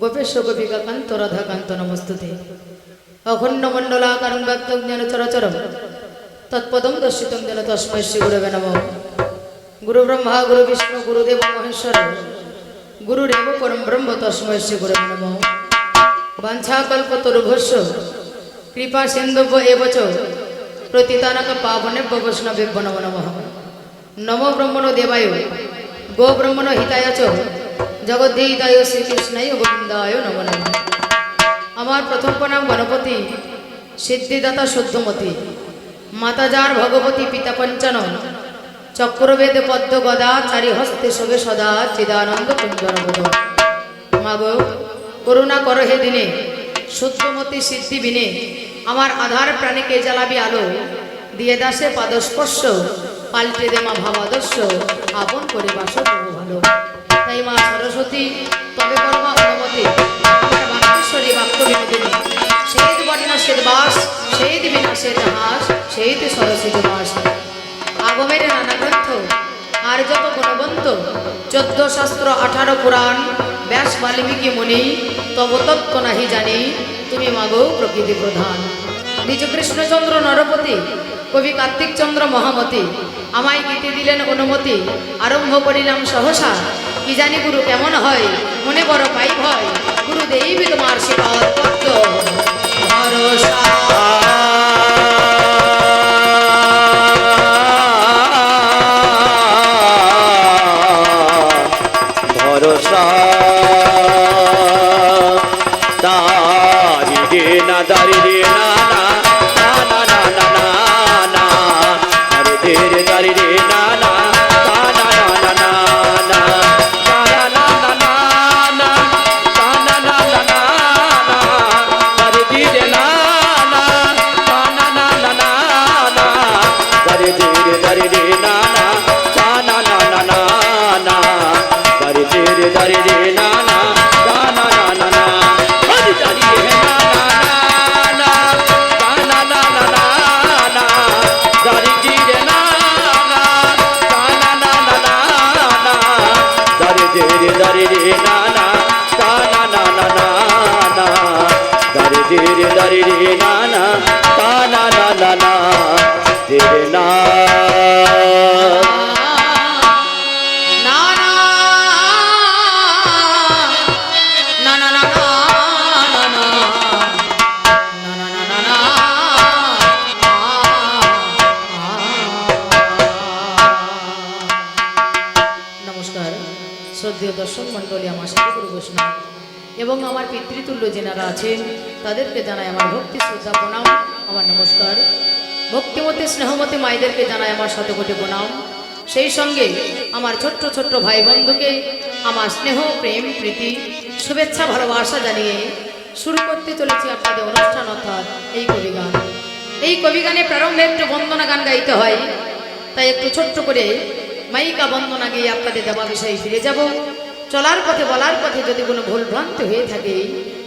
গোপেশ গোপিকাকান্ত, রাধাকান্ত নমস্তুতে। অখণ্ড মণ্ডলাকারং ব্যক্তং যেন চরাচরম। তৎপদম দর্শিতং যেন তস্মৈ শ্রী গুরবে নম। গুরু ব্রহ্মা গুরু বিষ্ণু গুরুদেব, মহেশ্বর গুরুরেব পরম ব্রহ্ম তস্মৈ শ্রী গুরবে নম। বাঞ্ছাকল্পতরুভস্য, কৃপা সিন্ধুভ এবচ প্রতিতানক পাবনেভ্য বৈষ্ণবেভ্য নম নমঃ। নম ব্রহ্মণ দেবায়, গো ব্রহ্মণ হিতায় জগদ্ধিতায় শ্রীকৃষ্ণায় গোবিন্দায় নম আমার প্রথম প্রণাম গণপতি, সিদ্ধিদাতা শুদ্ধমতী মাতাজার ভগবতী পিতা পঞ্চানন, চক্রবেদ পদ্ম গদা চারি হস্তে শোভে সদা চিদানন্দ কুঞ্জর মাগো, করুণা কর হে দিনে শুদ্ধমতি সিদ্ধি বিনে, আমার আধার প্রাণীকে জ্বালাবি আলো? দিয়ে দাসে পাদস্পর্শ, পাল্টে দে মা ভাবাদর্শ, আপন করে বাস ভালো। তাই মা সরস্বতী, তবে কর্মা অনুমতি আমার বাক্য বিনোদিনী। সেই বর্ণা শ্বেত বাস, সেই বিনা শ্বেত হাস সেই সরস্বতী বাস। আগমের নানা গ্রন্থ, আর যত গুণবন্ত, চোদ্দ শাস্ত্র আঠারো পুরাণ, ব্যাস বাল্মীকি মুনি, তব তত্ত্ব নাহি জানি, তুমি মাগো প্রকৃতি প্রধান। নিজ কৃষ্ণচন্দ্র নরপতি, কবি কার্তিক চন্দ্র মহামতি, আমায় গীতি দিলেন অনুমতি, আরম্ভ করিলাম সহসা কি জানি গুরু কেমন হয়? মনে বড় পাই ভয় গুরুদেবী তোমার শিকার রে না। না তা না না না রে না আমার সাথে এবং আমার পিতৃতুল্য যেনারা আছেন তাদেরকে জানাই আমার ভক্তি, শ্রদ্ধা, প্রণাম, আমার নমস্কার। ভক্তিমতী, স্নেহমতী মায়েদেরকে জানাই আমার শতকোটি প্রণাম। সেই সঙ্গে আমার ছোট্ট ছোট্ট ভাই বন্ধুকে আমার স্নেহ, প্রেম, প্রীতি, শুভেচ্ছা, ভালোবাসা জানিয়ে শুরু করতে চলেছি আপনাদের অনুষ্ঠান, অর্থাৎ এই কবিগান। এই কবিগানে প্রারম্ভে একটু বন্দনা গান গাইতে হয়, তাই একটু ছোট্ট করে মাইকা বন্দনা গিয়ে আপনাদের দেওয়া বিষয়ে ফিরে যাব। চলার পথে, বলার পথে যদি কোনো ভুল ভ্রান্তি হয়ে থাকে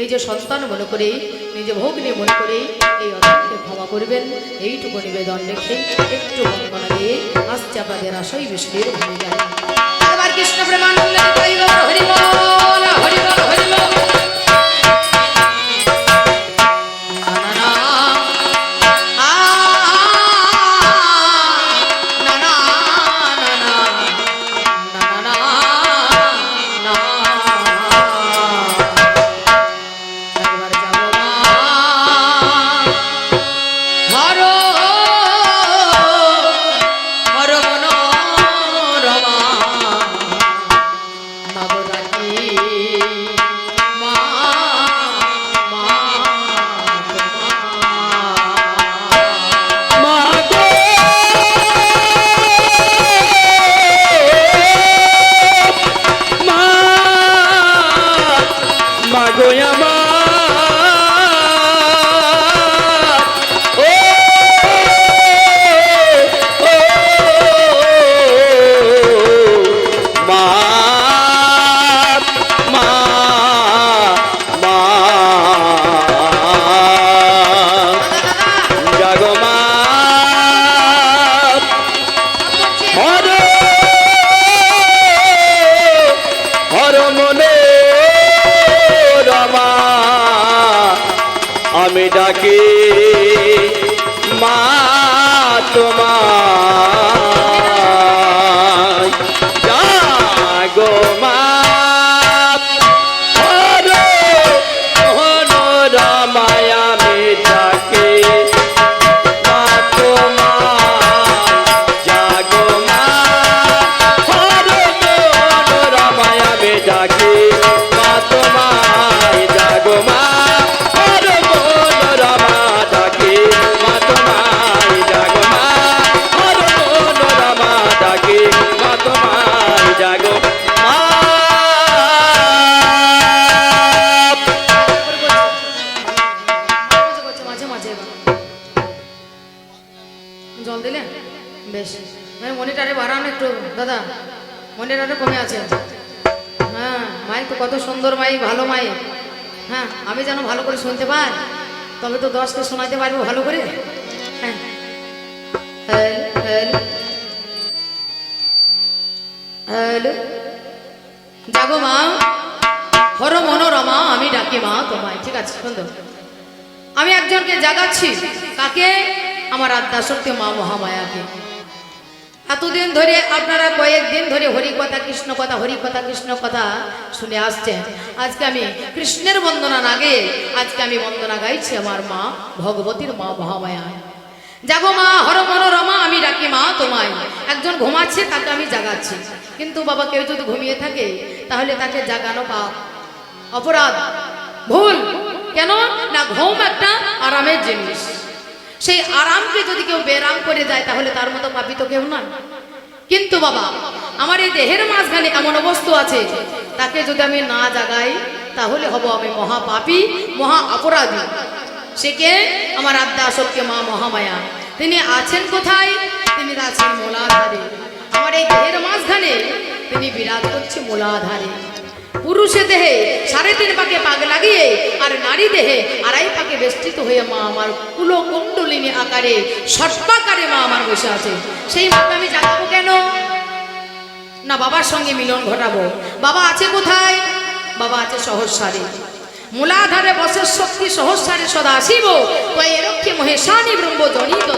নিজের সন্তান মনে করে, নিজে ভগ্নি মনে করে এই অর্থকে ক্ষমা করবেন। এইটুকু নিবেদন রেখে একটু বন্দনা দিয়ে আসছে আপনাদের আশাই বিষ্ণুর ভূমিকা কৃষ্ণ প্রেমানন্দ হরিবল মাইক হ্যাঁ আমি যেন ভালো করে শুনতে পাই, তবে তো দশকে শোনাতে পারব ভালো করে। হ্যাঁ। মা, হর মনোরমা, আমি ডাকি মা তোমায়। ঠিক আছে সুন্দর আমি একজনকে জাগাচ্ছি, কাকে? আমার আদ্যা সত্যি মা মহামায়াকে। এতদিন ধরে আপনারা কয়েকদিন ধরে হরি কথা, কৃষ্ণ কথা, হরি কথা, কৃষ্ণ কথা শুনে আসছেন। আজকে আমি কৃষ্ণের বন্দনা না গে আজকে আমি বন্দনা গাইছি আমার মা ভগবতীর মা মহামায়া জাগো মা, হর মনোরমা আমি ডাকি মা তোমায়। একজন ঘুমাচ্ছে, তাকে আমি জাগাচ্ছি। কিন্তু বাবা, কেউ যদি ঘুমিয়ে থাকে, তাহলে তাকে জাগানো পাপ, অপরাধ, ভুল। কেন? না, ঘুম একটা আরামের জিনিস। সেই আরামকে যদি কেউ বেরাম করে যায় তাহলে তার মতো পাপি তো কেউ না কিন্তু বাবা, আমার এই দেহের মাঝখানে এমন অবস্থা আছে, তাকে যদি আমি না জাগাই, তাহলে হব আমি মহাপাপী, মহা অপরাধী। সে কে? আমার আদ্যা সত্যি মা মহামায়া। তিনি আছেন কোথায়? তিনি আছেন মোলাধারে। আমার এই দেহের মাঝখানে তিনি বিরাজ করছে মোলাধারে। পুরুষে দেহে সাড়ে তিন পাকে পাক লাগিয়ে আর নারী দেহে আড়াই পাকে বেষ্টিত হয়ে মা আমার কুলো কুণ্ডলিনী আকারে সর্বাকারে মা আমার বসে আছে। সেই মাকে আমি জাগাবো কেন? না বাবার সঙ্গে মিলন ঘটাবো। বাবা আছে কোথায়? বাবা আছে সহস্রারে। মূলাধারে বসে শক্তি সহস্রারে সদা আসিব। তো এরক্ষে মহেশানী ব্রহ্ম জনিত।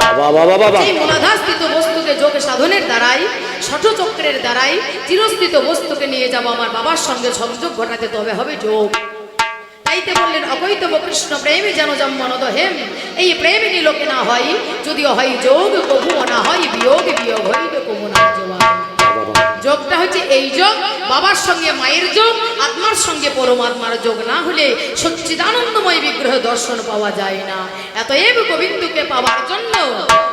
বাবা বাবা বাবা। এই মূলাধারস্থিত বস্তুকে যোগ সাধনের দ্বারাই ষটচক্রের দ্বারাই চিরস্থিত বস্তুকে নিয়ে যাব আমার বাবার সঙ্গে সংযোগ ঘটাতে, তবে হবে যোগ। তাইতে বললেন অকৈতব কৃষ্ণ প্রেমী যেন জন্মনদ হেম। এই প্রেমিনী লোকে না হয়, যদিও হয় যোগ কবু না হয় বিয়োগ বিয়োগ হইবে কবু না যোগটা হচ্ছে এই যোগ, বাবার সঙ্গে মায়ের যোগ, আত্মার সঙ্গে পরমাত্মার যোগ। না হলে সচ্চিদানন্দময় বিগ্রহ দর্শন পাওয়া যায় না। এতএব গোবিন্দকে পাওয়ার জন্য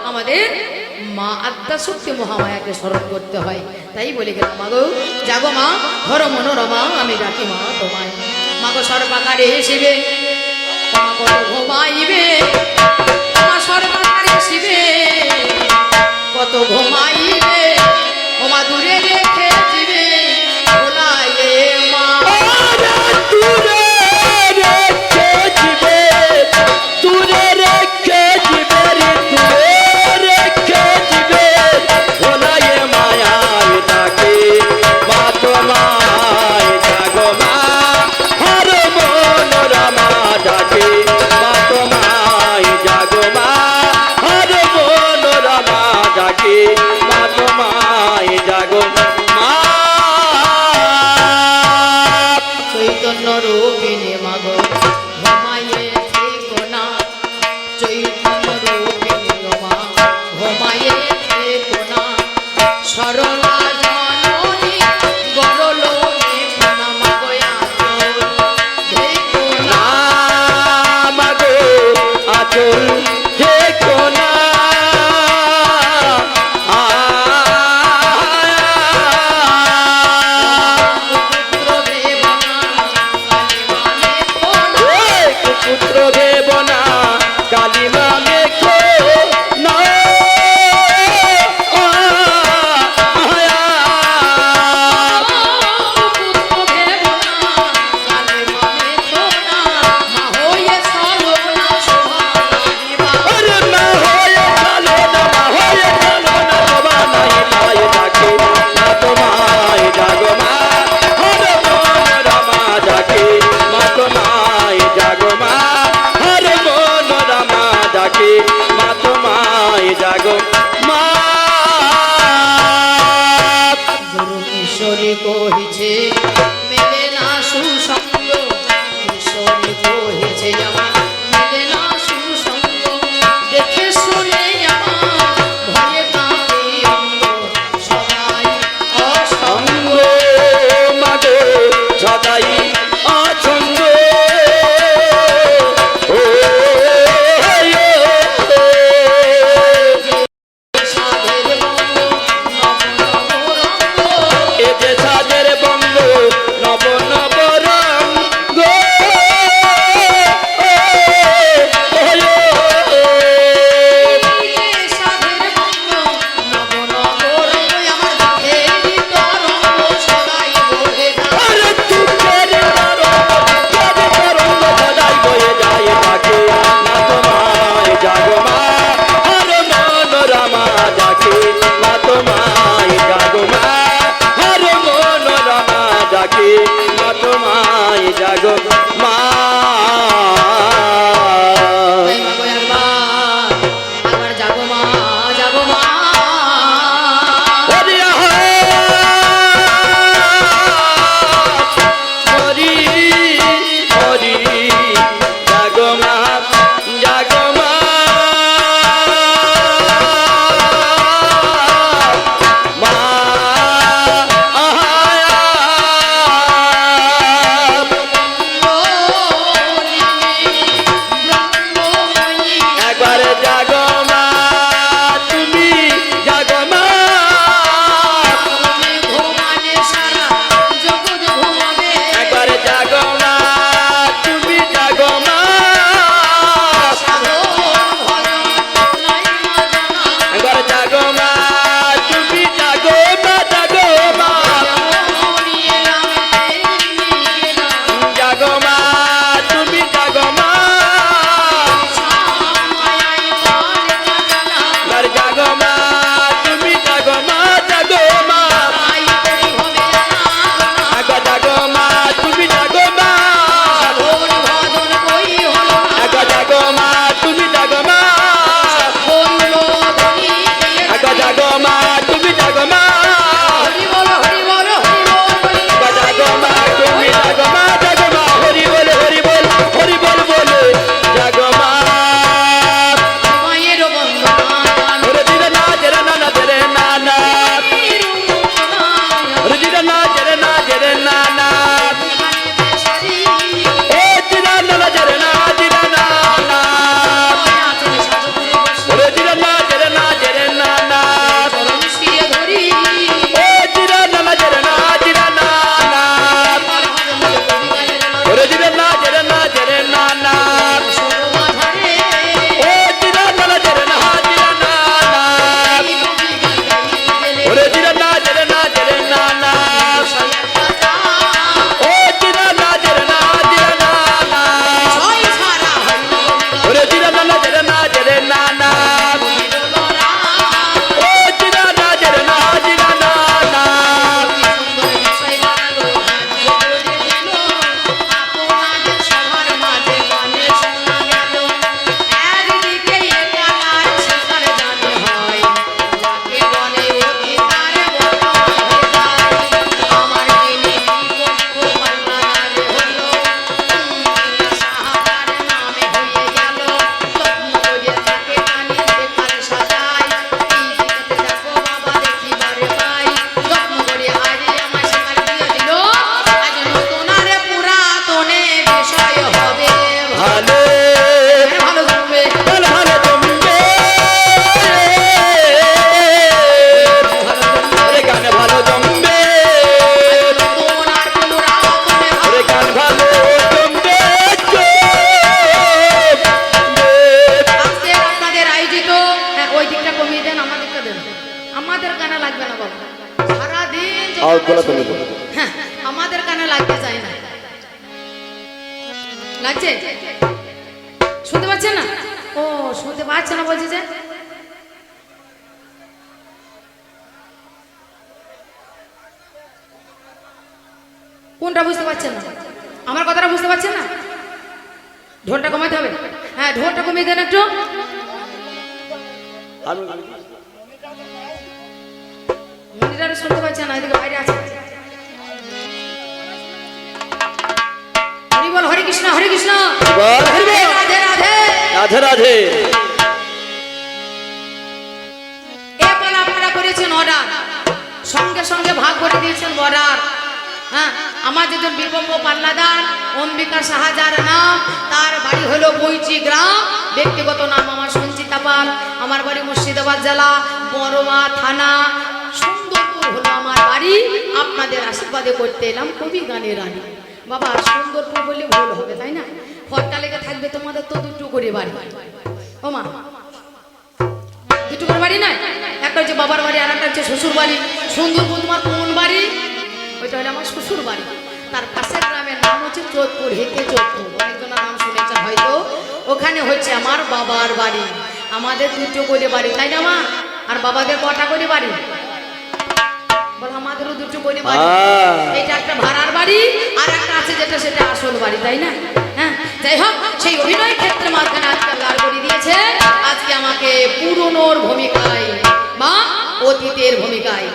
আমাদের মা আত্মা শক্তি মহামায়াকে স্মরণ করতে হয়। তাই বলে গেলাম মাগো জাগো মা হর মনোরমা, আমি ডাকি মা তোমায়। মাগো সর্বাকারে মা ঘুমাইবে, মা সর্বাকারে শিবে। কত ঘুমাইবে ওমা দূরে কোনটা বুঝতে পারছেন না? আমার কথাটা বুঝতে পারছেন না? ঢোলটা কমাতে হবে। হ্যাঁ ঢোলটা কমিয়ে দেন একটু। মনিটারে শুনতে পাচ্ছেন না এদিকে বাইরে আছে হরি বল হরে কৃষ্ণ হরে কৃষ্ণ। বল, রাধে রাধে রাধে। রাধে এ পালা আপনারা করেছেন অর্ডার সঙ্গে সঙ্গে ভাগ করে দিয়েছেন অর্ডার হ্যাঁ আমার যেজন বিপম্ব পাল্লাদার, অম্বিকা সাহাজার নাম, তার বাড়ি হলো বইচি গ্রাম। ব্যক্তিগত নাম আমার সঞ্চিতা পাল, আমার বাড়ি মুর্শিদাবাদ জেলা, বড়মা থানা। সুন্দরপুর হলো আমার বাড়ি। আপনাদের আশীর্বাদে করতে এলাম কবি গানের রানী বাবা, সুন্দরপুর বললে ভুল হবে, তাই না? ফটকা লেগে থাকবে তোমাদের তো দুটো করে বাড়ি। ও মা, দুটো করে বাড়ি নাই একটা হচ্ছে বাবার বাড়ি আর একটা হচ্ছে শ্বশুর বাড়ি সুন্দরপুর তোমার কোন বাড়ি? ওইটা হলো আমার শ্বশুর বাড়ি তার পাশের গ্রামের নাম হচ্ছে চোদপুর হেঁকে চোদপুর অনেকজনের নাম শুনেছেন হয়তো। ওখানে হচ্ছে আমার বাবার বাড়ি। আমাদের দুটো করে বাড়ি তাই না মা? আর বাবাদের কটা করে বাড়ি? বল আমাদেরও দুটো করে বাড়ি। এটা একটা ভাড়ার বাড়ি আর একটা আছে যেটা সেটা আসল বাড়ি তাই না? হ্যাঁ যাই হোক সেই অভিনয় ক্ষেত্রে মাঝখানে আজকে দাঁড় করে দিয়েছে। আজকে আমাকে পুরনোর ভূমিকায় বা অতীতের ভূমিকায়।